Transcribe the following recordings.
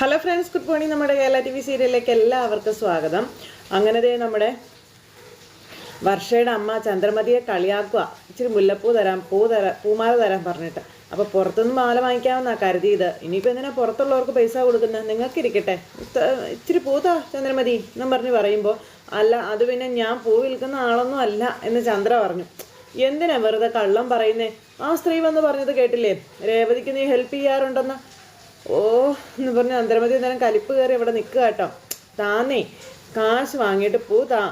Hello friends good morning. നമ്മുടെ Kerala T V സീരിയലിലേക്ക് എല്ലാവർക്കും സ്വാഗതം. അങ്ങനെ ദേ നമ്മുടെ വർഷയുടെ അമ്മ ചന്ദ്രമതിയെ കളിയാക്കുക. ഇച്ചിരി മുല്ലപ്പൂ തരാം പൂ തരാം പൂമാല തരാൻ പറഞ്ഞിട്ട്. അപ്പോൾ പുറത്തുനിന്ന് മാല വാങ്ങിക്കാമെന്നാ കരുതിയത്. ഇനിയിപ്പോൾ എന്തിനാ പുറത്തുള്ളവർക്ക് പൈസ കൊടുക്കുന്നത് നിങ്ങൾക്ക് ഇരിക്കട്ടെ ഇച്ചിരി പൂതാ ചന്ദ്രമതി എന്നും പറഞ്ഞ് പറയുമ്പോൾ അല്ല അത് പിന്നെ ഞാൻ പൂ വിൽക്കുന്ന ആളൊന്നും അല്ല എന്ന് ചന്ദ്ര പറഞ്ഞു. എന്തിനാ വെറുതെ കള്ളം പറയുന്നേ? ആ സ്ത്രീ വന്ന് പറഞ്ഞത് കേട്ടില്ലേ? രേവതിക്ക് നീ ഹെൽപ്പ് ചെയ്യാറുണ്ടെന്ന്. ഓ എന്ന് പറഞ്ഞ് അന്തരമതി നേരം കലിപ്പ് കയറി ഇവിടെ നിൽക്കുക കേട്ടോ. താന്നേ കാശ് വാങ്ങിയിട്ട് പോ താ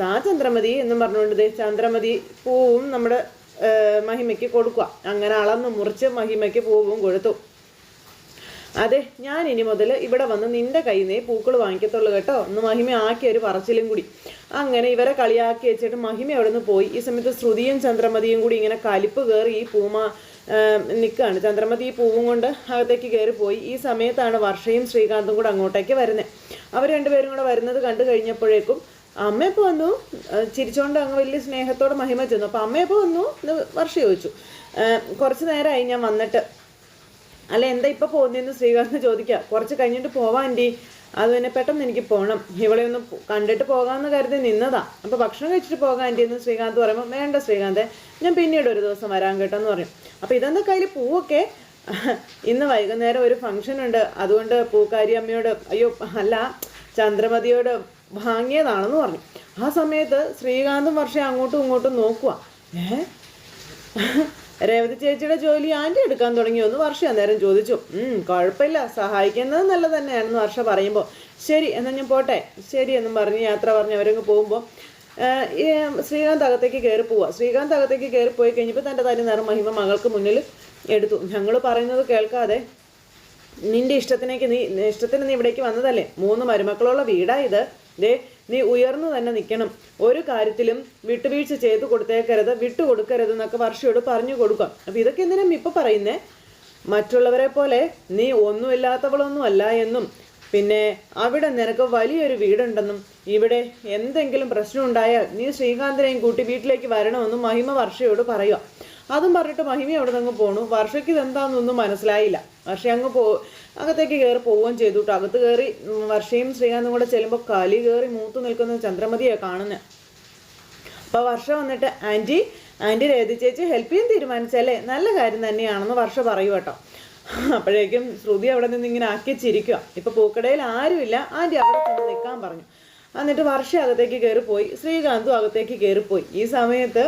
താ ചന്ദ്രമതി എന്നും പറഞ്ഞുകൊണ്ട് ചന്ദ്രമതി പൂവും നമ്മുടെ മഹിമയ്ക്ക് കൊടുക്കുക. അങ്ങനെ അളന്ന് മുറിച്ച് മഹിമയ്ക്ക് പൂവും കൊടുത്തു അതെ ഞാൻ ഇനി മുതൽ ഇവിടെ വന്ന് നിന്റെ കയ്യിൽ നിന്നേ പൂക്കൾ വാങ്ങിക്കത്തുള്ളൂ കേട്ടോ. ഒന്ന് മഹിമ ആക്കിയ ഒരു പറച്ചിലും കൂടി. അങ്ങനെ ഇവരെ കളിയാക്കി വെച്ചിട്ട് മഹിമ അവിടെ നിന്ന് പോയി? ഈ സമയത്ത് ശ്രുതിയും ചന്ദ്രമതിയും കൂടി ഇങ്ങനെ കലിപ്പ് കയറി ഈ പൂമ നിൽക്കുകയാണ് ചന്ദ്രമതി ഈ പൂവും കൊണ്ട് അകത്തേക്ക് കയറി പോയി. ഈ സമയത്താണ് വർഷയും ശ്രീകാന്തും കൂടെ അങ്ങോട്ടേക്ക് വരുന്നത് അവർ രണ്ടുപേരും കൂടെ വരുന്നത് കണ്ടു കഴിഞ്ഞപ്പോഴേക്കും അമ്മ എപ്പോൾ വന്നു ചിരിച്ചുകൊണ്ട് അങ്ങ് വലിയ സ്നേഹത്തോടെ മഹിമ ചെന്നു. അപ്പോൾ അമ്മ എപ്പോൾ വന്നു എന്ന് വർഷ ചോദിച്ചു. കുറച്ച് നേരമായി ഞാൻ വന്നിട്ട്. അല്ല എന്താ ഇപ്പോൾ പോകുന്നതെന്ന് ശ്രീകാന്ത് ചോദിക്കുക കുറച്ച് കഴിഞ്ഞിട്ട് പോവാൻ അത് പെട്ടെന്ന് എനിക്ക് പോകണം ഇവളെ ഒന്ന് കണ്ടിട്ട് പോകാമെന്ന് കരുതി നിന്നതാ. അപ്പോൾ ഭക്ഷണം കഴിച്ചിട്ട് പോകാൻ എന്റെ എന്ന് ശ്രീകാന്ത് പറയുമ്പോൾ വേണ്ട ശ്രീകാന്തേ ഞാൻ പിന്നീട് ഒരു ദിവസം വരാൻ കേട്ടോ എന്ന് പറയും. അപ്പോൾ ഇതെന്താ കയ്യിൽ പൂവൊക്കെ? ഇന്ന് വൈകുന്നേരം ഒരു ഫംഗ്ഷൻ ഉണ്ട്. അതുകൊണ്ട് പൂക്കാരി അമ്മയോട് അയ്യോ അല്ല ചന്ദ്രമതിയോട് വാങ്ങിയതാണെന്ന് പറഞ്ഞു. ആ സമയത്ത് ശ്രീകാന്തും വർഷം അങ്ങോട്ടും ഇങ്ങോട്ടും നോക്കുക ഏ? രേവതി ചേച്ചിയുടെ ജോലി ആന്റി എടുക്കാൻ തുടങ്ങിയോ എന്ന് വർഷ അന്നേരം ചോദിച്ചു. കുഴപ്പമില്ല. സഹായിക്കുന്നത് നല്ലത് തന്നെയാണെന്ന് വർഷ പറയുമ്പോൾ ശരി എന്നാൽ ഞാൻ പോട്ടെ. ശരി എന്നും പറഞ്ഞ് യാത്ര പറഞ്ഞ് അവരങ്ങ് പോകുമ്പോൾ ശ്രീകാന്ത് അകത്തേക്ക് കയറി പോവുക ശ്രീകാന്ത് അകത്തേക്ക് കയറി പോയി കഴിഞ്ഞപ്പോൾ തന്റെ തനി നിറം മഹിമ മകൾക്ക് മുന്നിൽ എടുത്തു. ഞങ്ങൾ പറയുന്നത് കേൾക്കാതെ നിന്റെ ഇഷ്ടത്തിനേക്ക് നീ ഇഷ്ടത്തിന് നീ ഇവിടേക്ക് വന്നതല്ലേ? മൂന്ന് മരുമക്കളുള്ള വീടാ ഇത്. ദേ നീ ഉയർന്നു തന്നെ നിൽക്കണം. ഒരു കാര്യത്തിലും വിട്ടുവീഴ്ച ചെയ്തു കൊടുത്തേക്കരുത് വിട്ടുകൊടുക്കരുത് എന്നൊക്കെ വർഷയോട് പറഞ്ഞു കൊടുക്കാം അപ്പൊ ഇതൊക്കെ എന്തിനും ഇപ്പൊ പറയുന്നേ? മറ്റുള്ളവരെ പോലെ നീ ഒന്നുമില്ലാത്തവളൊന്നും അല്ല എന്നും. പിന്നെ അവിടെ നിനക്ക് വലിയൊരു വീടുണ്ടെന്നും. ഇവിടെ എന്തെങ്കിലും പ്രശ്നം ഉണ്ടായാൽ നീ ശ്രീകാന്തിനെയും കൂട്ടി വീട്ടിലേക്ക് വരണമെന്നും മഹിമ വർഷയോട് പറയുക. അതും പറഞ്ഞിട്ട് മഹിമ അവിടെ നിന്ന് പോണു? വർഷയ്ക്ക് ഇതെന്താണെന്നൊന്നും മനസ്സിലായില്ല. വർഷ അങ്ങ് പോ അകത്തേക്ക് കയറി പോവുകയും ചെയ്തു കേട്ടോ അകത്ത് കയറി വർഷയും ശ്രീകാന്തും കൂടെ ചെല്ലുമ്പോൾ കലി കയറി മൂത്തു നിൽക്കുന്ന ചന്ദ്രമതിയാണ് കാണുന്നത് അപ്പോൾ വർഷ വന്നിട്ട് ആന്റി ആന്റി രേതി ചേച്ചി ഹെൽപ്പ് ചെയ്യാൻ തീരുമാനിച്ചല്ലേ? നല്ല കാര്യം തന്നെയാണെന്ന് വർഷ പറയൂ കേട്ടോ അപ്പോഴേക്കും ശ്രുതി അവിടെ നിന്ന് ഇങ്ങനെ ആക്കി ചിരിക്കുക ഇപ്പൊ പൂക്കടയിൽ ആരുമില്ല. ആന്റി അവിടെ ചെന്ന് നിൽക്കാൻ പറഞ്ഞു. എന്നിട്ട് വർഷ അകത്തേക്ക് കയറിപ്പോയി ശ്രീകാന്തും അകത്തേക്ക് കയറിപ്പോയി ഈ സമയത്ത്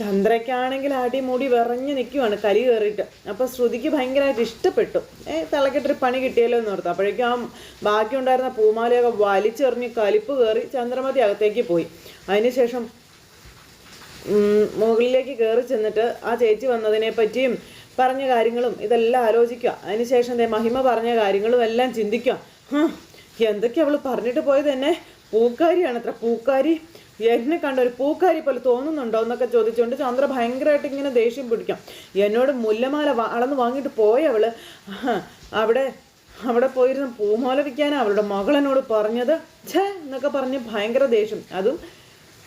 ചന്ദ്രയ്ക്കാണെങ്കിൽ അടിമുടി വിറഞ്ഞു നിൽക്കുവാണ് കലി കയറിയിട്ട്. അപ്പോൾ ശ്രുതിക്ക് ഭയങ്കരമായിട്ട് ഇഷ്ടപ്പെട്ടു. ഏ തലക്കെട്ടൊരു പണി കിട്ടിയല്ലോ എന്ന് ഓർത്തു. അപ്പോഴേക്കും ആ ബാക്കി ഉണ്ടായിരുന്ന പൂമാലയൊക്കെ വലിച്ചെറിഞ്ഞ് കലിപ്പ് കയറി ചന്ദ്രമതി അകത്തേക്ക് പോയി. അതിനുശേഷം മുകളിലേക്ക് കയറി ചെന്നിട്ട് ആ ചേച്ചി വന്നതിനെ പറ്റിയും പറഞ്ഞ കാര്യങ്ങളും ഇതെല്ലാം ആലോചിക്കുക. അതിനുശേഷം ദേ മഹിമ പറഞ്ഞ കാര്യങ്ങളും എല്ലാം ചിന്തിക്കുക. ഹും, എന്തൊക്കെയാ അവൾ പറഞ്ഞിട്ട് പോയത് തന്നെ പൂക്കാരിയാണ് അത്ര പൂക്കാരി. എന്നെ കണ്ട ഒരു പൂക്കാരി പോലെ തോന്നുന്നുണ്ടോ എന്നൊക്കെ ചോദിച്ചുകൊണ്ട് ചന്ദ്ര ഭയങ്കരമായിട്ട് ഇങ്ങനെ ദേഷ്യം പിടിക്കാം. എന്നോട് മുല്ലമാല വളർന്ന് വാങ്ങിയിട്ട് പോയവൾ അവിടെ അവിടെ പോയിരുന്ന പൂമാല വിൽക്കാനാണ് അവളുടെ മകളനോട് പറഞ്ഞത്. ഛേ എന്നൊക്കെ പറഞ്ഞ് ഭയങ്കര ദേഷ്യം. അതും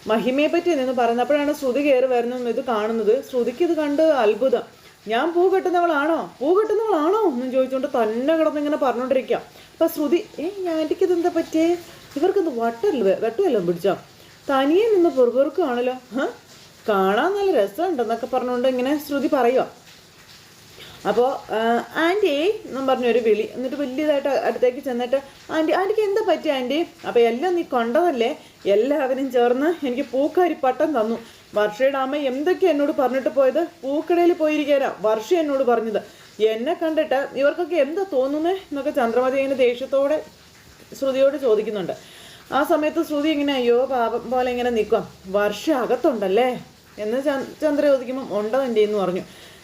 മഹിമയെ പറ്റി നിന്ന് പറയുന്നപ്പോഴാണ് ശ്രുതി കയറി വരുന്നതും ഇത് കാണുന്നത്. ശ്രുതിക്ക് ഇത് കണ്ട് അത്ഭുതം. ഞാൻ പൂ കെട്ടുന്നവളാണോ? പൂ കെട്ടുന്നവളാണോ എന്നും ചോദിച്ചുകൊണ്ട് തന്നെ കിടന്ന് ഇങ്ങനെ പറഞ്ഞോണ്ടിരിക്കാം. അപ്പൊ ശ്രുതി ഏ ഞാൻ ഞാൻക്ക് ഇതെന്താ പറ്റിയേ? ഇവർക്കൊന്ന് വട്ടല്ലേ? വെട്ടുമല്ലോ പിടിച്ചോ. തനിയെ നിന്ന് പുറകുറുക്കുവാണല്ലോ കാണാൻ നല്ല രസമുണ്ടെന്നൊക്കെ പറഞ്ഞുകൊണ്ട് ഇങ്ങനെ ശ്രുതി പറയുക അപ്പോൾ ആന്റി എന്നും പറഞ്ഞൊരു വിളി. എന്നിട്ട് വലിയതായിട്ട് അടുത്തേക്ക് ചെന്നിട്ട് ആന്റി ആന്റിക്ക് എന്താ പറ്റി ആന്റി അപ്പോൾ എല്ലാം നീ കൊണ്ടതല്ലേ? എല്ലാവരും ചേർന്ന് എനിക്ക് പൂക്കാരി പട്ടം തന്നു. വർഷയുടെ അമ്മ എന്തൊക്കെ എന്നോട് പറഞ്ഞിട്ട് പോയത്? പൂക്കടയിൽ പോയിരിക്കാനാ വർഷ എന്നോട് പറഞ്ഞത്. എന്നെ കണ്ടിട്ട് ഇവർക്കൊക്കെ എന്താ തോന്നുന്നേ? എന്നൊക്കെ ചന്ദ്രമതി ഇങ്ങനെ ദേഷ്യത്തോടെ ശ്രുതിയോട് ചോദിക്കുന്നുണ്ട്. ആ സമയത്ത് ശ്രുതി ഇങ്ങനെ അയ്യോ പാപം പോലെ ഇങ്ങനെ നിൽക്കാം വർഷ അകത്തുണ്ടല്ലേ? എന്ന് ചന്ദ്ര ചോദിക്കുമ്പം ഉണ്ടോ എന്റെ എന്ന് പറഞ്ഞു.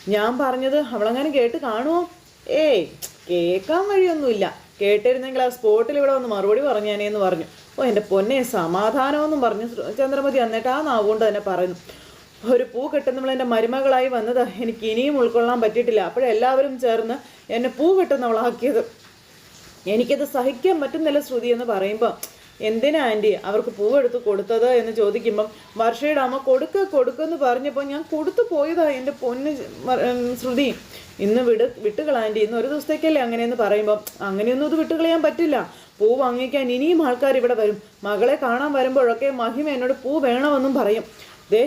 ഞാൻ പറഞ്ഞത് അവളങ്ങനെ കേട്ട് കാണുമോ ഏയ് കേൾക്കാൻ വഴിയൊന്നുമില്ല. കേട്ടിരുന്നെങ്കിൽ ആ സ്പോട്ടിൽ ഇവിടെ വന്ന് മറുപടി പറഞ്ഞേനെ എന്ന് പറഞ്ഞു. ഓ എന്റെ പൊന്നെ സമാധാനമെന്നും പറഞ്ഞു ചന്ദ്രമതി എന്നിട്ട് ആ നാവുകൊണ്ട് തന്നെ പറയുന്നു. ഒരു പൂ കെട്ടുന്നവൾ എന്റെ മരുമകളായി വന്നത്. എനിക്ക് ഇനിയും ഉൾക്കൊള്ളാൻ പറ്റിയിട്ടില്ല. അപ്പോഴെല്ലാവരും ചേർന്ന് എന്നെ പൂ കെട്ടുന്നവളാക്കിയത് എനിക്കത് സഹിക്കാൻ പറ്റുന്നില്ല ശ്രുതി എന്ന് പറയുമ്പോൾ എന്തിനാ ആന്റി അവർക്ക് പൂവെടുത്ത് കൊടുത്തത് എന്ന് ചോദിക്കുമ്പം വർഷയുടെ അമ്മ കൊടുക്ക കൊടുക്കെന്ന് പറഞ്ഞപ്പോൾ ഞാൻ കൊടുത്തു പോയതാ എന്റെ പൊന്ന് ശ്രുതി. ഇന്ന് വിട് വിട്ടുകളാന്റി ഇന്ന് ഒരു ദിവസത്തേക്കല്ലേ അങ്ങനെയെന്ന് പറയുമ്പം. അങ്ങനെയൊന്നും ഇത് വിട്ടുകളയാൻ പറ്റില്ല. പൂ വാങ്ങിക്കാൻ ഇനിയും ആൾക്കാർ ഇവിടെ വരും. മകളെ കാണാൻ വരുമ്പോഴൊക്കെ മഹിമ എന്നോട് പൂ വേണമെന്നും പറയും. ദേ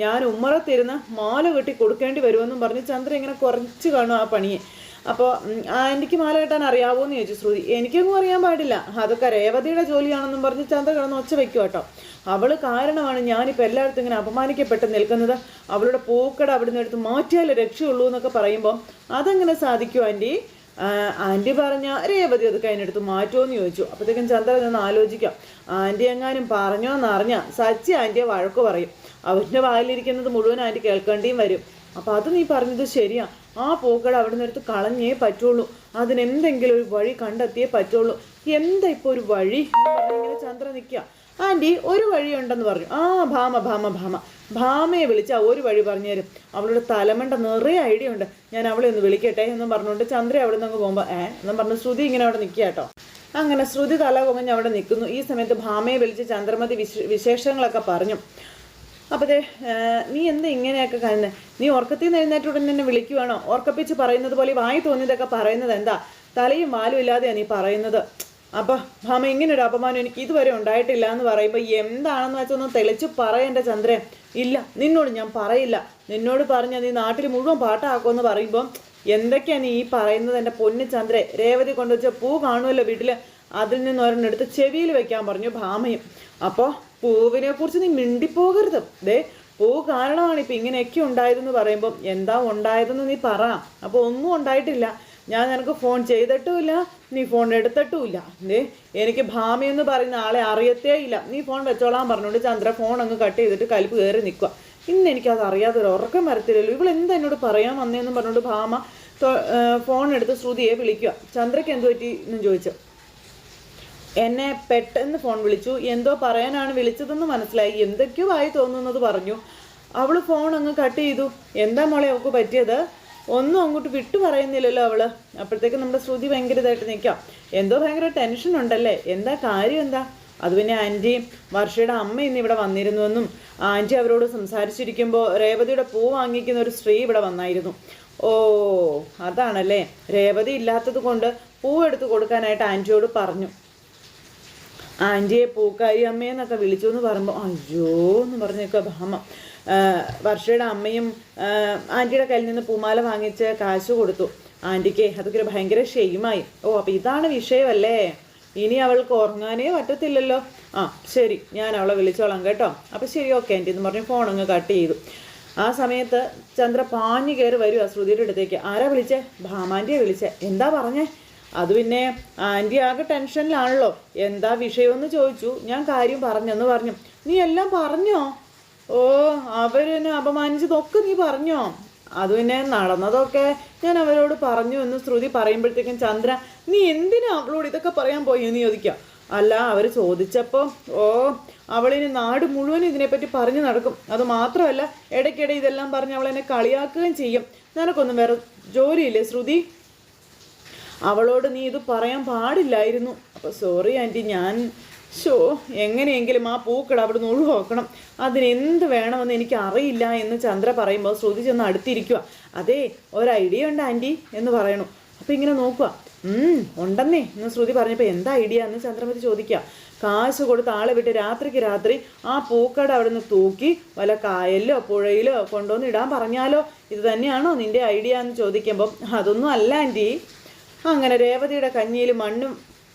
ഞാൻ ഉമ്മറത്തിരുന്ന് മാല കെട്ടി കൊടുക്കേണ്ടി വരുമെന്നും പറഞ്ഞ് ചന്ദ്രൻ ഇങ്ങനെ കുറച്ച് കാണും ആ പണിയെ. അപ്പോൾ എനിക്ക് മാല കെട്ടാൻ അറിയാവോ എന്ന് ചോദിച്ചു ശ്രുതി. എനിക്കൊന്നും അറിയാൻ പാടില്ല. അതൊക്കെ രേവതിയുടെ ജോലിയാണെന്നും പറഞ്ഞ് ചന്ദ്ര കിടന്ന് ഒച്ച വെക്കും കേട്ടോ അവൾ കാരണമാണ് ഞാനിപ്പോൾ എല്ലായിടത്തും ഇങ്ങനെ അപമാനിക്കപ്പെട്ട് നിൽക്കുന്നത്. അവളുടെ പൂക്കട അവിടുന്ന് എടുത്ത് മാറ്റിയാലേ രക്ഷയുള്ളൂ എന്നൊക്കെ പറയുമ്പോൾ അതെങ്ങനെ സാധിക്കും ആന്റി ആന്റി പറഞ്ഞ രേവതി അത് കഴിഞ്ഞെടുത്ത് മാറ്റുമോ ചോദിച്ചു. അപ്പോഴത്തേക്കും ചന്ദ്ര നിന്ന് ആലോചിക്കാം. ആന്റി എങ്ങാനും പറഞ്ഞോ എന്നറിഞ്ഞ സച്ചി ആന്റിയെ വഴക്ക് പറയും. അവന്റെ വായിലിരിക്കുന്നത് മുഴുവൻ ആന്റി കേൾക്കേണ്ടിയും വരും. അപ്പോൾ അത് നീ പറഞ്ഞത് ശരിയാ. ആ പൂക്കൾ അവിടെ നിന്നെടുത്ത് കളഞ്ഞേ പറ്റുള്ളൂ. അതിനെന്തെങ്കിലും ഒരു വഴി കണ്ടെത്തിയേ പറ്റുള്ളൂ. എന്താ ഇപ്പോൾ ഒരു വഴി? ഇങ്ങനെ ചന്ദ്ര നിൽക്കുക. ആന്റി ഒരു വഴിയുണ്ടെന്ന് പറഞ്ഞു. ആ ഭാമ ഭാമ ഭാമ. ഭാമയെ വിളിച്ച ഒരു വഴി പറഞ്ഞു തരും. അവളുടെ തലമണ്ട നിറയെ ഐഡിയ ഉണ്ട്. ഞാൻ അവളെ ഒന്ന് വിളിക്കട്ടെ എന്ന് പറഞ്ഞുകൊണ്ട് ചന്ദ്ര അവിടെ നിന്ന് പോകുമ്പോൾ ഏ? എന്നും പറഞ്ഞു ശ്രുതി ഇങ്ങനെ അവിടെ നിൽക്കുക കേട്ടോ. അങ്ങനെ ശ്രുതി തല കുമഞ്ഞ് അവിടെ നിൽക്കുന്നു. ഈ സമയത്ത് ഭാമയെ വിളിച്ച് ചന്ദ്രമതി വിശ വിശേഷങ്ങളൊക്കെ പറഞ്ഞു. അപ്പതേ നീ എന്താ ഇങ്ങനെയൊക്കെ കാണുന്നത് നീ ഉറക്കത്തിൽ നിന്ന് എഴുന്നേറ്റ് ഉടനെ എന്നെ വിളിക്കുവാണോ? ഉറക്കപ്പിച്ച് പറയുന്നത് പോലെ വായി തോന്നിയതൊക്കെ പറയുന്നത് എന്താ? തലയും വാലും ഇല്ലാതെയാണ് നീ പറയുന്നത്. അപ്പൊ ഭാമ ഇങ്ങനൊരു അപമാനം എനിക്ക് ഇതുവരെ ഉണ്ടായിട്ടില്ല എന്ന് പറയുമ്പോൾ എന്താണെന്ന് വെച്ചൊന്ന് തെളിച്ച് പറയണ്ട ചന്ദ്രൻ ഇല്ല നിന്നോട് ഞാൻ പറയില്ല. നിന്നോട് പറഞ്ഞ നീ നാട്ടിൽ മുഴുവൻ പാട്ടാക്കുമെന്ന് പറയുമ്പോൾ എന്തൊക്കെയാണ് നീ ഈ പറയുന്നത് എന്റെ പൊന്നു ചന്ദ്രൻ രേവതി കൊണ്ടുവച്ച പൂ കാണുമല്ലോ വീട്ടിൽ അതിൽ നിന്ന് ഒരെണ്ണം എടുത്ത് ചെവിയിൽ വെക്കാൻ പറഞ്ഞു ഭാമയും അപ്പോൾ പൂവിനെ കുറിച്ച് നീ മിണ്ടിപ്പോകരുത്. ദേ പൂ കാരണമാണ് ഇപ്പം ഇങ്ങനെയൊക്കെ ഉണ്ടായതെന്ന് പറയുമ്പോൾ എന്താ ഉണ്ടായതെന്ന് നീ പറ. അപ്പോൾ ഒന്നും ഉണ്ടായിട്ടില്ല. ഞാൻ നിനക്ക് ഫോൺ ചെയ്തിട്ടുമില്ല നീ ഫോൺ എടുത്തിട്ടുമില്ല. ദേ എനിക്ക് ഭാമി എന്ന് പറയുന്ന ആളെ അറിയത്തേ ഇല്ല. നീ ഫോൺ വെച്ചോളാൻ പറഞ്ഞുകൊണ്ട് ചന്ദ്ര ഫോൺ അങ്ങ് കട്ട് ചെയ്തിട്ട് കലിപ്പ് കയറി നിൽക്കുക ഇന്ന് എനിക്കത് അറിയാതെ ഒരു ഉറക്കം വരത്തില്ലല്ലോ. ഇവൾ എന്താ എന്നോട് പറയാൻ വന്നേന്ന് പറഞ്ഞുകൊണ്ട് ഭാമ ഫോൺ എടുത്ത് ശ്രുതിയെ വിളിക്കുക ചന്ദ്രയ്ക്ക് എന്ത് പറ്റി എന്നും ചോദിച്ചു. എന്നെ പെട്ടെന്ന് ഫോൺ വിളിച്ചു. എന്തോ പറയാനാണ് വിളിച്ചതെന്ന് മനസ്സിലായി. എന്തൊക്കെയോ ആയി തോന്നുന്നത് പറഞ്ഞു. അവൾ ഫോൺ അങ്ങ് കട്ട് ചെയ്തു. എന്താ മോളെ അവൾക്ക് പറ്റിയത്? ഒന്നും അങ്ങോട്ട് വിട്ടു പറയുന്നില്ലല്ലോ അവൾ. അപ്പോഴത്തേക്ക് നമ്മുടെ ശ്രുതി ഭയങ്കര ഇതായിട്ട് നിൽക്കാം. എന്തോ ഭയങ്കര ടെൻഷൻ ഉണ്ടല്ലേ? എന്താ കാര്യം എന്താ? അത് പിന്നെ ആന്റി വർഷയുടെ അമ്മ ഇന്ന് ഇവിടെ വന്നിരുന്നുവെന്നും ആന്റി അവരോട് സംസാരിച്ചിരിക്കുമ്പോൾ രേവതിയുടെ പൂ വാങ്ങിക്കുന്ന ഒരു സ്ത്രീ ഇവിടെ വന്നായിരുന്നു. ഓ അതാണല്ലേ? രേവതി ഇല്ലാത്തത് കൊണ്ട് പൂ എടുത്ത് കൊടുക്കാനായിട്ട് ആന്റിയോട് പറഞ്ഞു. ആന്റിയെ പൂക്കാരി അമ്മയെന്നൊക്കെ വിളിച്ചു എന്ന് പറയുമ്പോൾ അയ്യോ എന്ന് പറഞ്ഞൊക്കെ ഭാമ വർഷയുടെ അമ്മയും ആന്റിയുടെ കയ്യിൽ നിന്ന് പൂമാല വാങ്ങിച്ച് കാശ് കൊടുത്തു. ആന്റിക്ക് അതൊക്കെ ഒരു ഭയങ്കര ഷെയിമായി ഓ അപ്പം ഇതാണ് വിഷയമല്ലേ? ഇനി അവൾക്ക് ഉറങ്ങാനേ പറ്റത്തില്ലല്ലോ. ആ ശരി ഞാൻ അവളെ വിളിച്ചോളാം കേട്ടോ. അപ്പം ശരി ഓക്കെ ആന്റി എന്ന് പറഞ്ഞ് ഫോൺ അങ്ങ് കട്ട് ചെയ്തു. ആ സമയത്ത് ചന്ദ്ര പാഞ്ഞു കയറി വരും ആ ശ്രുതിയുടെ അടുത്തേക്ക്. ആരാ വിളിച്ചേ? ഭാമാന്റിയെ വിളിച്ചേ. എന്താ പറഞ്ഞേ? അത് പിന്നെ ആന്റി ആകെ ടെൻഷനിലാണല്ലോ. എന്താ വിഷയമെന്ന് ചോദിച്ചു. ഞാൻ കാര്യം പറഞ്ഞെന്ന് പറഞ്ഞു നീ എല്ലാം പറഞ്ഞോ? ഓ അവരെന്നെ അപമാനിച്ചതൊക്കെ നീ പറഞ്ഞോ? അത് പിന്നെ നടന്നതൊക്കെ ഞാൻ അവരോട് പറഞ്ഞു എന്ന് ശ്രുതി പറയുമ്പോഴത്തേക്കും ചന്ദ്ര നീ എന്തിനാ അവളോട് ഇതൊക്കെ പറയാൻ പോയി? എന്ന് ചോദിക്കാം അല്ല അവർ ചോദിച്ചപ്പോൾ ഓ അവളിനി നാട് മുഴുവൻ ഇതിനെപ്പറ്റി പറഞ്ഞു നടക്കും. അത് മാത്രമല്ല ഇടയ്ക്കിടെ ഇതെല്ലാം പറഞ്ഞ് അവളെന്നെ കളിയാക്കുകയും ചെയ്യും. നിനക്കൊന്നും വേറെ ജോലിയില്ലേ ശ്രുതി? അവളോട് നീ ഇത് പറയാൻ പാടില്ലായിരുന്നു. അപ്പോൾ സോറി ആന്റി ഞാൻ ഷോ എങ്ങനെയെങ്കിലും ആ പൂക്കട അവിടുന്ന് ഒഴിവാക്കണം. അതിനെന്ത് വേണമെന്ന് എനിക്ക് അറിയില്ല എന്ന് ചന്ദ്ര പറയുമ്പോൾ ശ്രുതി ചെന്ന് അടുത്തിരിക്കുക അതെ ഒരു ഐഡിയ ഉണ്ട് ആന്റി എന്ന് പറയണു. അപ്പോൾ ഇങ്ങനെ നോക്കുക ഉണ്ടെന്നേ എന്ന് ശ്രുതി പറഞ്ഞപ്പോൾ എന്താ ഐഡിയ എന്ന് ചന്ദ്രമതി ചോദിക്കുക കാശ് കൊടുത്ത് ആളെ വിട്ട് രാത്രിക്ക് രാത്രി ആ പൂക്കട അവിടുന്ന് തൂക്കി വല്ല കായലിലോ പുഴയിലോ കൊണ്ടുവന്ന് ഇടാൻ പറഞ്ഞാലോ? ഇത് തന്നെയാണോ നിന്റെ ഐഡിയ എന്ന് ചോദിക്കുമ്പം അതൊന്നും അല്ല ആന്റി. അങ്ങനെ രേവതിയുടെ കഞ്ഞിയിൽ മണ്ണും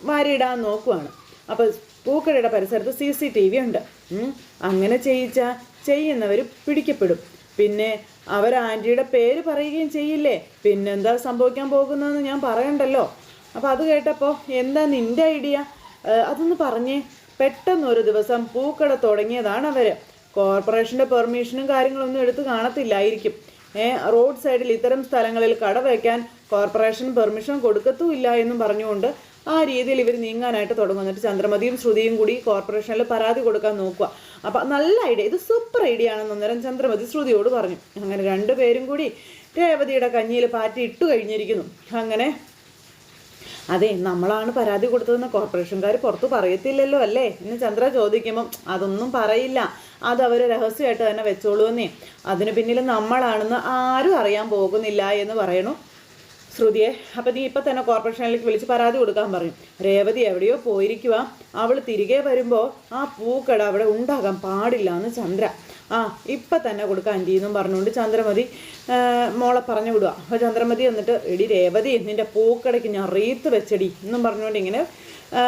വാരിയിടാൻ നോക്കുവാണ്. അപ്പോൾ പൂക്കടയുടെ പരിസരത്ത് സി സി ടി വി ഉണ്ട്. അങ്ങനെ ചെയ്യിച്ച ചെയ്യുന്നവർ പിടിക്കപ്പെടും. പിന്നെ അവർ ആന്റിയുടെ പേര് പറയുകയും ചെയ്യില്ലേ? പിന്നെന്താ സംഭവിക്കാൻ പോകുന്നതെന്ന് ഞാൻ പറയണ്ടല്ലോ. അപ്പോൾ അത് കേട്ടപ്പോൾ എന്താ നിന്റെ ഐഡിയ? അതൊന്ന് പറഞ്ഞേ. പെട്ടെന്ന് ഒരു ദിവസം പൂക്കട തുടങ്ങിയതാണ് അവർ കോർപ്പറേഷന്റെ പെർമിഷനും കാര്യങ്ങളൊന്നും എടുത്ത് കാണത്തില്ലായിരിക്കും. റോഡ് സൈഡിൽ ഇത്തരം സ്ഥലങ്ങളിൽ കട വയ്ക്കാൻ കോർപ്പറേഷൻ പെർമിഷൻ കൊടുക്കത്തുമില്ല എന്നും പറഞ്ഞുകൊണ്ട് ആ രീതിയിൽ ഇവർ നീങ്ങാനായിട്ട് തുടങ്ങും. എന്നിട്ട് ചന്ദ്രമതിയും ശ്രുതിയും കൂടി കോർപ്പറേഷനിൽ പരാതി കൊടുക്കാൻ നോക്കുക. അപ്പം നല്ല ഐഡിയ. ഇത് സൂപ്പർ ഐഡിയ ആണെന്ന് അന്നേരം ചന്ദ്രമതി ശ്രുതിയോട് പറഞ്ഞു. അങ്ങനെ രണ്ടുപേരും കൂടി രേവതിയുടെ കഞ്ഞിയിൽ പാറ്റി ഇട്ടു കഴിഞ്ഞിരിക്കുന്നു. അങ്ങനെ അതെ നമ്മളാണ് പരാതി കൊടുത്തതെന്ന് കോർപ്പറേഷൻകാർ പുറത്ത് പറയത്തില്ലല്ലോ അല്ലേ? എന്ന് ചന്ദ്ര ചോദിക്കുമ്പം അതൊന്നും പറയില്ല. അത് അവർ രഹസ്യമായിട്ട് തന്നെ വെച്ചോളൂ എന്നേ അതിന് പിന്നിൽ നമ്മളാണെന്ന് ആരും അറിയാൻ പോകുന്നില്ല എന്ന് പറയണു. ശ്രുതിയെ അപ്പം നീ ഇപ്പം തന്നെ കോർപ്പറേഷനിലേക്ക് വിളിച്ച് പരാതി കൊടുക്കാൻ പറയും. രേവതി എവിടെയോ പോയിരിക്കുക അവൾ തിരികെ വരുമ്പോ ആ പൂക്കട അവിടെ ഉണ്ടാകാൻ പാടില്ല എന്ന് ചന്ദ്ര. ആ ഇപ്പം തന്നെ കൊടുക്കാൻ ആന്റി എന്നും പറഞ്ഞുകൊണ്ട് ചന്ദ്രമതി മോളെ പറഞ്ഞു വിടുക അപ്പോൾ ചന്ദ്രമതി എന്നിട്ട് എടി രേവതി നിന്റെ പൂക്കടയ്ക്ക് ഞാൻ റീത്ത് വെച്ചടി എന്നും പറഞ്ഞുകൊണ്ട് ഇങ്ങനെ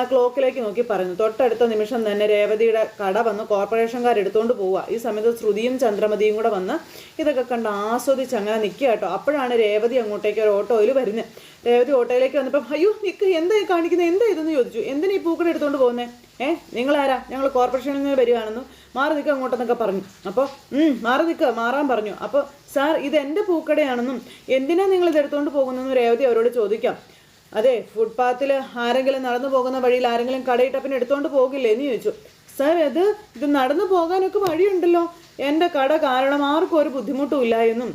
ക്ലോക്കിലേക്ക് നോക്കി പറയുന്നു. തൊട്ടടുത്ത നിമിഷം തന്നെ രേവതിയുടെ കട വന്ന് കോർപ്പറേഷൻകാർ എടുത്തുകൊണ്ട് പോവുക. ഈ സമയത്ത് ശ്രുതിയും ചന്ദ്രമതിയും കൂടെ വന്ന് ഇതൊക്കെ കണ്ട് ആസ്വദിച്ച് അങ്ങനെ നിൽക്കുക കേട്ടോ. അപ്പോഴാണ് രേവതി അങ്ങോട്ടേക്ക് ഒരു ഓട്ടോയിൽ വരുന്നത് രേവതി ഓട്ടോയിലേക്ക് വന്നപ്പം അയ്യോ നിൽക്ക് എന്താ കാണിക്കുന്നത് എന്താ ഇതെന്ന് ചോദിച്ചു. എന്തിനാ ഈ പൂക്കട എടുത്തുകൊണ്ട് പോകുന്നത് ഏ നിങ്ങളാരാ? ഞങ്ങൾ കോർപ്പറേഷനിൽ നിന്ന് വരികയാണെന്ന് മാറി നിൽക്കുക അങ്ങോട്ടെന്നൊക്കെ പറഞ്ഞു. അപ്പോൾ മാറി നിൽക്കുക മാറാൻ പറഞ്ഞു. അപ്പോൾ സാർ ഇത് എന്റെ പൂക്കടയാണെന്നും എന്തിനാണ് നിങ്ങൾ ഇത് എടുത്തുകൊണ്ട് പോകുന്നതെന്ന് രേവതി അവരോട് ചോദിക്കാം. അതെ ഫുട്പാത്തിൽ ആരെങ്കിലും നടന്നു പോകുന്ന വഴിയിൽ ആരെങ്കിലും കടയിട്ട പിന്നെ എടുത്തുകൊണ്ട് പോകില്ലേ എന്ന് ചോദിച്ചു. സാർ അത് ഇത് നടന്നു പോകാനൊക്കെ വഴിയുണ്ടല്ലോ. എന്റെ കട കാരണം ആർക്കും ഒരു ബുദ്ധിമുട്ടും ഇല്ല എന്നും.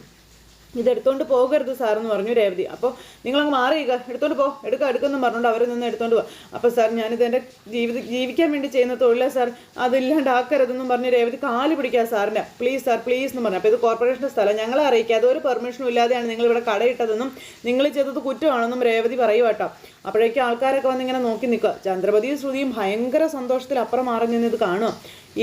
ഇത് എടുത്തോണ്ട് പോകരുത് സാർ എന്ന് പറഞ്ഞു രേവതി. അപ്പോൾ നിങ്ങളങ്ങ് മാറിയുക. എടുത്തോണ്ട് പോ. എടുക്കുക എടുക്കുന്നു പറഞ്ഞുകൊണ്ട് അവരെ നിന്ന് എടുത്തോണ്ട് പോവാം അപ്പോൾ സാർ ഞാനിത് എന്റെ ജീവിത ജീവിക്കാൻ വേണ്ടി ചെയ്യുന്ന തൊഴിലാണ് സാർ അതില്ലാണ്ടാക്കരുതെന്നും പറഞ്ഞ് രേവതി കാൽ പിടിക്കുക സാറിന്റെ പ്ലീസ് സാർ പ്ലീസ് എന്ന് പറഞ്ഞു. അപ്പോൾ ഇത് കോർപ്പറേഷന്റെ സ്ഥലം. ഞങ്ങളെ അറിയിക്കാതെ ഒരു പെർമിഷനും ഇല്ലാതെയാണ് നിങ്ങൾ ഇവിടെ കടയിട്ടതെന്നും നിങ്ങൾ ചെയ്തത് കുറ്റമാണെന്നും രേവതി പറയുക കേട്ടോ അപ്പോഴേക്കും ആൾക്കാരൊക്കെ വന്ന് ഇങ്ങനെ നോക്കി നിൽക്കുക. ചന്ദ്രപതിയും ശ്രുതിയും ഭയങ്കര സന്തോഷത്തിൽ അപ്പുറം മാറി നിന്ന് ഇത് കാണുക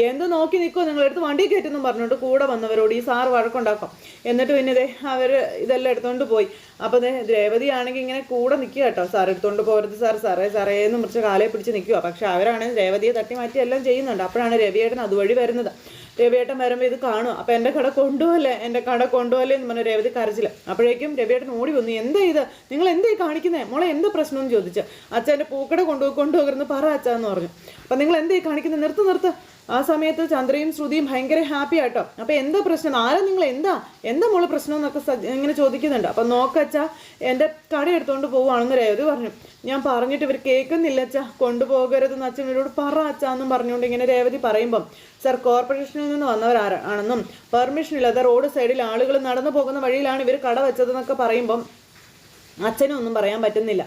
എന്ത് നോക്കി നിൽക്കുമോ നിങ്ങളെടുത്ത് വണ്ടി കയറ്റുന്നു പറഞ്ഞോണ്ട് കൂടെ വന്നവരോട് ഈ സാർ വഴക്കുണ്ടാക്കും. എന്നിട്ട് പിന്നെ ഇതേ അവർ ഇതെല്ലാം എടുത്തുകൊണ്ട് പോയി. അപ്പോൾ ദേ രേവതി ആണെങ്കിൽ ഇങ്ങനെ കൂടെ നിൽക്കുക കേട്ടോ. സാർ എടുത്തുകൊണ്ട് പോകരുത് സാർ സാറേ സാറേ എന്ന് മുറിച്ച് കാലയെ പിടിച്ച് നിൽക്കുക. പക്ഷേ അവരാണ് രേവതിയെ തട്ടി മാറ്റി എല്ലാം ചെയ്യുന്നുണ്ട്. അപ്പോഴാണ് രവിയേട്ടൻ അതുവഴി വരുന്നത്. രവിയേട്ടൻ വരുമ്പോൾ ഇത് കാണും അപ്പോൾ എന്റെ കട കൊണ്ടുപോകല്ലേ എന്റെ കട കൊണ്ടുപോകല്ലേ എന്ന് പറഞ്ഞ രേവതി കരച്ചില്ല അപ്പോഴേക്കും രവിയേട്ടൻ ഓടി വന്നു. എന്താ ഇത്? നിങ്ങൾ എന്താ ഈ കാണിക്കുന്നത് മോളെ എന്താ പ്രശ്നം എന്ന് ചോദിച്ചു. അച്ഛന്റെ പൂക്കട കൊണ്ടുപോയി കൊണ്ടുപോകരുന്ന് പറ അച്ഛ എന്ന് പറഞ്ഞു. അപ്പം നിങ്ങൾ എന്താ ഈ കാണിക്കുന്നത് നിർത്ത് നിർത്ത്. ആ സമയത്ത് ചന്ദ്രയും ശ്രുതിയും ഭയങ്കര ഹാപ്പി ആട്ടോ. അപ്പൊ എന്താ പ്രശ്നം? ആരാ നിങ്ങൾ എന്താ? എന്താ മോൾ പ്രശ്നം എന്നൊക്കെ ഇങ്ങനെ ചോദിക്കുന്നുണ്ട്. അപ്പൊ നോക്കച്ചാ എന്റെ കട എടുത്തോണ്ട് പോവാണെന്ന് രേവതി പറഞ്ഞു. ഞാൻ പറഞ്ഞിട്ട് ഇവർ കേൾക്കുന്നില്ല അച്ഛ. കൊണ്ടുപോകരുതെന്ന് അച്ഛൻ ഇവരോട് പറ അച്ഛ എന്നും പറഞ്ഞുകൊണ്ട് ഇങ്ങനെ രേവതി പറയുമ്പം സർ കോർപ്പറേഷനിൽ നിന്ന് വന്നവരാണെന്നും പെർമിഷൻ ഇല്ലാതെ റോഡ് സൈഡിൽ ആളുകൾ നടന്നു പോകുന്ന വഴിയിലാണ് ഇവർ കട വെച്ചതെന്നൊക്കെ പറയുമ്പം അച്ഛനും ഒന്നും പറയാൻ പറ്റുന്നില്ല.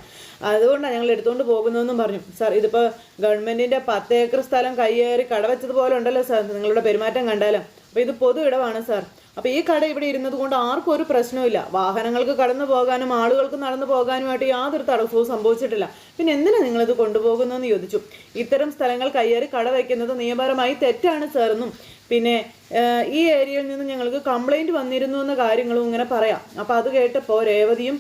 അതുകൊണ്ടാണ് ഞങ്ങൾ എടുത്തുകൊണ്ട് പോകുന്നതെന്നും പറഞ്ഞു. സാർ ഇതിപ്പോൾ ഗവൺമെന്റിന്റെ പത്ത് ഏക്കർ സ്ഥലം കയ്യേറി കട വെച്ചതുപോലെ ഉണ്ടല്ലോ സാർ. നിങ്ങളുടെ പെരുമാറ്റം കണ്ടാലും. അപ്പോൾ ഇത് പൊതു ഇടമാണ് സാർ. അപ്പോൾ ഈ കട ഇവിടെ ഇരുന്നത് കൊണ്ട് ആർക്കും ഒരു പ്രശ്നവുമില്ല വാഹനങ്ങൾക്ക് കടന്നു പോകാനും ആളുകൾക്ക് നടന്നു പോകാനുമായിട്ട് യാതൊരു തടസ്സവും സംഭവിച്ചിട്ടില്ല. പിന്നെ എന്തിനാണ് നിങ്ങളിത് കൊണ്ടുപോകുന്നതെന്ന് ചോദിച്ചു. ഇത്തരം സ്ഥലങ്ങൾ കയ്യേറി കട വയ്ക്കുന്നത് നിയമപരമായി തെറ്റാണ് സാർ എന്നും പിന്നെ ഈ ഏരിയയിൽ നിന്ന് ഞങ്ങൾക്ക് കംപ്ലൈന്റ് വന്നിരുന്നു എന്ന കാര്യങ്ങളും ഇങ്ങനെ പറയാം. അപ്പോൾ അത് കേട്ടപ്പോൾ രേവതിയും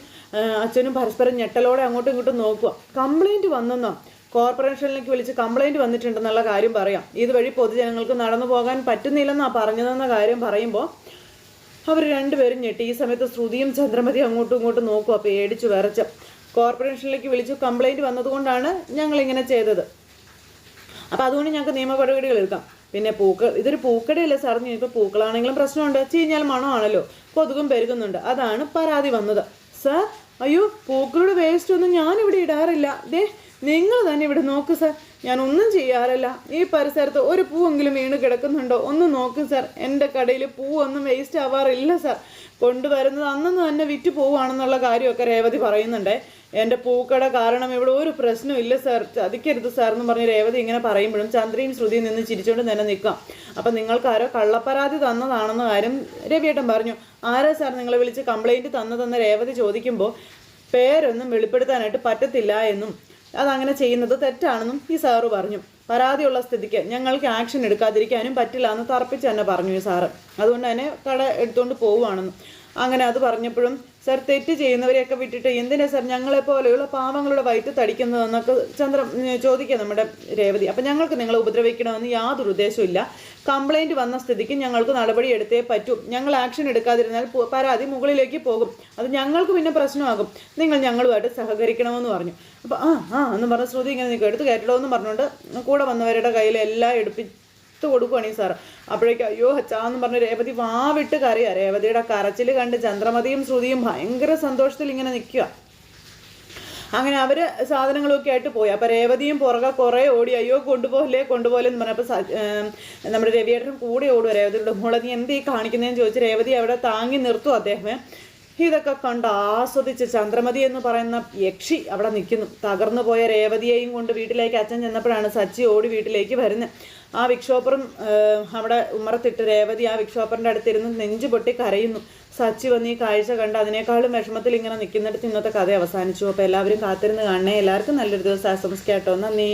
അച്ഛനും പരസ്പരം ഞെട്ടലോടെ അങ്ങോട്ടും ഇങ്ങോട്ടും നോക്കുക. കംപ്ലൈന്റ് വന്നെന്നോ? കോർപ്പറേഷനിലേക്ക് വിളിച്ച് കംപ്ലൈന്റ് വന്നിട്ടുണ്ടെന്നുള്ള കാര്യം പറയാം. ഇതുവഴി പൊതുജനങ്ങൾക്ക് നടന്നു പോകാൻ പറ്റുന്നില്ലെന്നാണ് പറഞ്ഞതെന്ന കാര്യം പറയുമ്പോൾ അവർ രണ്ടുപേരും ഞെട്ടി. ഈ സമയത്ത് ശ്രുതിയും ചന്ദ്രമതിയും അങ്ങോട്ടും ഇങ്ങോട്ടും നോക്കുക. പേടിച്ചു വിറച്ച്. കോർപ്പറേഷനിലേക്ക് വിളിച്ചു കംപ്ലൈന്റ് വന്നതുകൊണ്ടാണ് ഞങ്ങളിങ്ങനെ ചെയ്തത്. അപ്പോൾ അതുകൊണ്ട് ഞങ്ങൾക്ക് നിയമപടപടികൾ എടുക്കാം. പിന്നെ പൂക്കൾ ഇതൊരു പൂക്കടയല്ല സാർ ഇപ്പോൾ പൂക്കളാണെങ്കിലും പ്രശ്നമുണ്ട്. ചീഞ്ഞാൽ മണമാണല്ലോ. കൊതുകും പെരുകുന്നുണ്ട്. അതാണ് പരാതി വന്നത്. സാർ അയ്യോ പൂക്കളുടെ വേസ്റ്റ് ഒന്നും ഞാനിവിടെ ഇടാറില്ല. ദേ നിങ്ങൾ തന്നെ ഇവിടെ നോക്ക് സാർ ഞാൻ ഒന്നും ചെയ്യാറില്ല. ഈ പരിസരത്ത് ഒരു പൂവെങ്കിലും വീണ് കിടക്കുന്നുണ്ടോ? ഒന്ന് നോക്ക് സാർ എന്റെ കടയിൽ പൂവൊന്നും വേസ്റ്റ് ആവാറില്ല സാർ കൊണ്ടുവരുന്നത് അന്നന്ന് തന്നെ വിറ്റ് പോവുകയാണെന്നുള്ള കാര്യമൊക്കെ രേവതി പറയുന്നുണ്ട്. എന്റെ പൂക്കട കാരണം ഇവിടെ ഒരു പ്രശ്നമില്ല സാർ ചതിക്കരുത് സാർ എന്ന് പറഞ്ഞ് രേവതി ഇങ്ങനെ പറയുമ്പോഴും ചന്ദ്രയും ശ്രുതിയും നിന്ന് ചിരിച്ചുകൊണ്ട് തന്നെ നിൽക്കാം. അപ്പം നിങ്ങൾക്കാരോ കള്ളപ്പരാതി തന്നതാണെന്ന കാര്യം രവിയേട്ടൻ പറഞ്ഞു. ആരാ സാർ നിങ്ങളെ വിളിച്ച് കംപ്ലൈന്റ് തന്നതെന്ന് രേവതി ചോദിക്കുമ്പോൾ പേരൊന്നും വെളിപ്പെടുത്താനായിട്ട് പറ്റത്തില്ല എന്നും അതങ്ങനെ ചെയ്യുന്നത് തെറ്റാണെന്നും ഈ സാറ് പറഞ്ഞു. പരാതിയുള്ള സ്ഥിതിക്ക് ഞങ്ങൾക്ക് ആക്ഷൻ എടുക്കാതിരിക്കാനും പറ്റില്ല എന്ന് തറപ്പിച്ച് തന്നെ പറഞ്ഞു ഈ സാറ്. അതുകൊണ്ട് തന്നെ കട എടുത്തുകൊണ്ട് പോവുകയാണെന്നും. അങ്ങനെ അത് പറഞ്ഞപ്പോഴും സാർ തെറ്റ് ചെയ്യുന്നവരെയൊക്കെ വിട്ടിട്ട് എന്തിനാ സാർ ഞങ്ങളെ പോലെയുള്ള പാവങ്ങളുടെ വയറ്റ് തടിക്കുന്നതെന്നൊക്കെ ചന്ദ്ര ചോദിക്കുക നമ്മുടെ രേവതി. അപ്പം ഞങ്ങൾക്ക് നിങ്ങളെ ഉപദ്രവിക്കണമെന്ന് യാതൊരു ഇല്ല. കംപ്ലൈന്റ് വന്ന സ്ഥിതിക്ക് ഞങ്ങൾക്ക് നടപടി എടുത്തേ പറ്റൂ. ഞങ്ങൾ ആക്ഷൻ എടുക്കാതിരുന്നാൽ പരാതി മുകളിലേക്ക് പോകും. അത് ഞങ്ങൾക്ക് പിന്നെ പ്രശ്നമാകും. നിങ്ങൾ ഞങ്ങളുമായിട്ട് സഹകരിക്കണമെന്ന് പറഞ്ഞു. അപ്പോൾ ആ ആ എന്ന് പറഞ്ഞ ശ്രുതി ഇങ്ങനെ നിൽക്കും എടുത്ത് കയറ്റണമെന്ന് പറഞ്ഞുകൊണ്ട് കൂടെ വന്നവരുടെ കയ്യിൽ എല്ലാം എടുപ്പിച്ച് കൊടുക്കുകയാണ് സാറ്. അപ്പോഴേക്കും അയ്യോ അച്ചാന്ന് പറഞ്ഞ് രേവതി വാവിട്ട് കരയാ. രേവതിയുടെ കരച്ചിൽ കണ്ട് ചന്ദ്രമതിയും ശ്രുതിയും ഭയങ്കര സന്തോഷത്തിൽ ഇങ്ങനെ നിൽക്കുക അങ്ങനെ അവർ സാധനങ്ങളൊക്കെ ആയിട്ട് പോയി. അപ്പോൾ രേവതിയും പുറകെ കുറേ ഓടി അയ്യോ കൊണ്ടുപോകല്ലേ കൊണ്ടുപോകല്ലേ എന്ന് പറഞ്ഞപ്പോൾ നമ്മുടെ രവിയേട്ടനും കൂടെ ഓടുക രേവതിയുടെ മോളെ നീ എന്തീ കാണിക്കുന്നതെന്ന് ചോദിച്ച്? രേവതി അവിടെ താങ്ങി നിർത്തും അദ്ദേഹം ഇതൊക്കെ കണ്ട് ആസ്വദിച്ച് ചന്ദ്രമതി എന്ന് പറയുന്ന യക്ഷി അവിടെ നിൽക്കുന്നു. തകർന്നു പോയ രേവതിയെയും കൊണ്ട് വീട്ടിലേക്ക് അച്ഛൻ ചെന്നപ്പോഴാണ് സച്ചി ഓടി വീട്ടിലേക്ക് വരുന്നത്. ആ വിക്ഷോപ്പറും അവിടെ ഉമ്മറത്തിട്ട് രേവതി ആ വിക്ഷോപ്പറിന്റെ അടുത്തിരുന്ന് നെഞ്ചു പൊട്ടി കരയുന്നു. സച്ചി വന്ന് ഈ കാഴ്ച കണ്ട് അതിനേക്കാളും വിഷമത്തിൽ ഇങ്ങനെ നിൽക്കുന്നിടത്ത് ഇന്നത്തെ കഥ അവസാനിച്ചു. അപ്പോൾ എല്ലാവരും കാത്തിരുന്ന് കാണണേ. എല്ലാവർക്കും നല്ലൊരു ദിവസം. ആശംസിക്കാട്ടോ നന്ദി.